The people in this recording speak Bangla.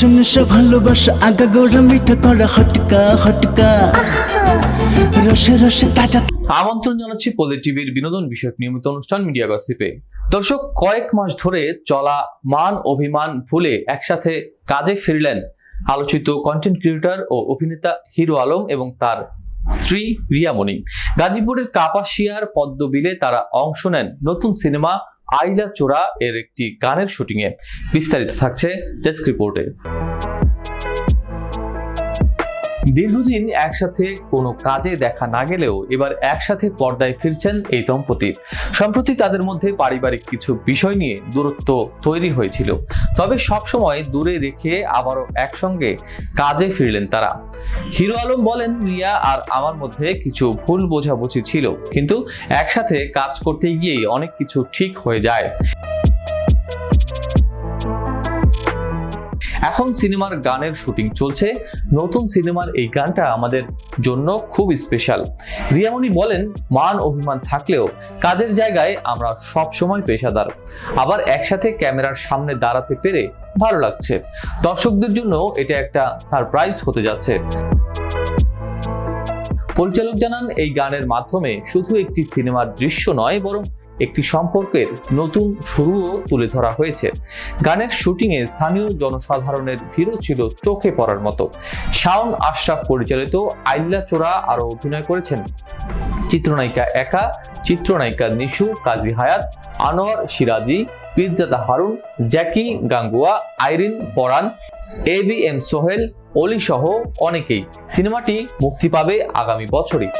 নেশা নেশা ভালোবাসা, আগা গোড়া, মিঠা করা হটকা হটকা। রসে রসে তাজা আমন্ত্রণ জানাচ্ছি পলি বিনোদন বিষয়ক নিয়মিত অনুষ্ঠান মিডিয়া গসিপে। দর্শক, কয়েক মাস ধরে চলা মান, অভিমান ভুলে একসাথে কাজে ফিরলেন আলোচিত কন্টেন্ট ক্রিয়েটর ও অভিনেতা হিরো আলম এবং তার স্ত্রী রিয়ামণি। গাজীপুরের কাপাসিয়ার পদ্মবিলে তারা অংশ নেন নতুন সিনেমা আইলা চোরা এর একটি গানের শুটিংয়ে। বিস্তারিত থাকছে ডেস্ক রিপোর্টে। দীর্ঘদিন একসাথে কোনো কাজে দেখা না গেলেও এবার একসাথে পর্দায় ফিরছেন এই দম্পতি। সম্প্রতি তাদের মধ্যে পারিবারিক কিছু বিষয় নিয়ে দূরত্ব তৈরি হয়েছিল। তবে সবসময় দূরে রেখে আবারও একসঙ্গে কাজে ফিরলেন তারা। হিরো আলম বলেন রিয়া আর আমার মধ্যে কিছু ভুল বোঝাবুঝি ছিল, কিন্তু একসাথে কাজ করতে গিয়েই অনেক কিছু ঠিক হয়ে যায়। এখন সিনেমার গানের শুটিং চলছে। নতুন সিনেমার এই গানটা আমাদের জন্য খুব স্পেশাল রিয়ামণি বলেন, মান অভিমান থাকলেও কাজের জায়গায় আমরা সব সময় পেশাদার। আবার একসাথে ক্যামেরার সামনে দাঁড়াতে পেরে ভালো লাগছে। দর্শকদের জন্য এটা একটা সারপ্রাইজ হতে যাচ্ছে। পরিচালক জানান, এই গানের মাধ্যমে শুধু একটি সিনেমার দৃশ্য নয়, বরং একটি সম্পর্কের নতুন শুরুও তুলে ধরা হয়েছে। গানের শুটিংয়ে স্থানীয় জনসাধারণের ভিড়ও ছিল চোখে পড়ার মতো। শাওন আশরাফ পরিচালিত আইল্লা চোরা আরও অভিনয় করেছেন। চিত্রনায়িকা একা, চিত্রনায়িকা নিশু, কাজী Hayat, Anwar Siraji, Pirzada Harun, Jackie Gangua, Irene Paran, A B M Sohel, Oli সহ অনেকেই সিনেমাটি মুক্তি পাবে আগামী বছরই।